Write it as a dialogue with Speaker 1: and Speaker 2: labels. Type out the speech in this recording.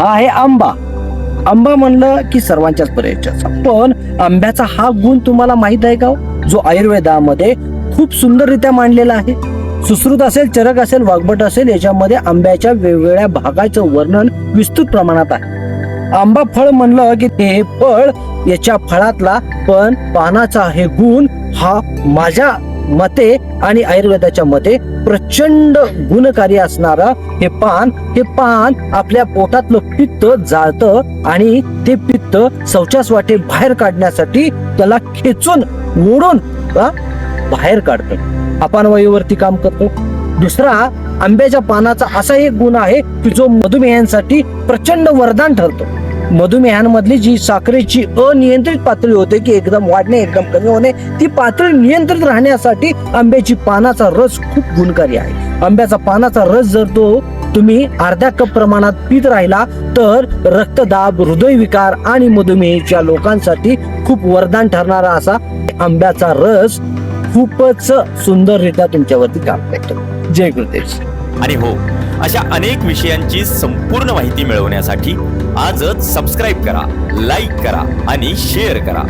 Speaker 1: हा आहे आंबा. आंबा म्हणलं की सर्वांच्याच पर्यायाचा पण आंब्याचा हा गुण तुम्हाला माहीत आहे का हो? जो आयुर्वेदामध्ये खूप सुंदररित्या मांडलेला आहे. सुश्रुत असेल चरक असेल वाघबट असेल याच्यामध्ये आंब्याच्या वेगवेगळ्या भागाचं वर्णन विस्तृत प्रमाणात आहे. आंबा फळ म्हणलं की हे फळ याच्या फळातला पण पानाचा हे गुण हा माझ्या मते आणि आयुर्वेदाच्या मते प्रचंड गुणकारी असणारं हे पान हे पान आपल्या पोटातलं पित्त जाळतं आणि ते पित्त शौचास वाटे बाहेर काढण्यासाठी त्याला खेचून मोडून बाहेर काढतं. आपण काम करतो. दुसरा आंब्याच्या पानाचा असा एक गुण आहे की जो मधुमेहांसाठी प्रचंड वरदान ठरतो. मधुमेहांमधली जी साखरेची अनियंत्रित पातळी होते की एकदम वाढणे एकदम कमी होणे ती पातळी नियंत्रित राहण्यासाठी आंब्याची पानाचा रस खूप गुणकारी आहे. आंब्याचा पानाचा रस जर तो तुम्ही अर्ध्या कप प्रमाणात पित राहिला तर रक्तदाब हृदयविकार आणि मधुमेहीच्या लोकांसाठी खूप वरदान ठरणारा असा आंब्याचा रस खूपच सुंदररित्या तुमच्यावरती काम करतो. जय गुरुदेव.
Speaker 2: आणि हो अशा अनेक विषयांची संपूर्ण माहिती मिळवण्यासाठी आजच सबस्क्राईब करा लाईक करा आणि शेअर करा.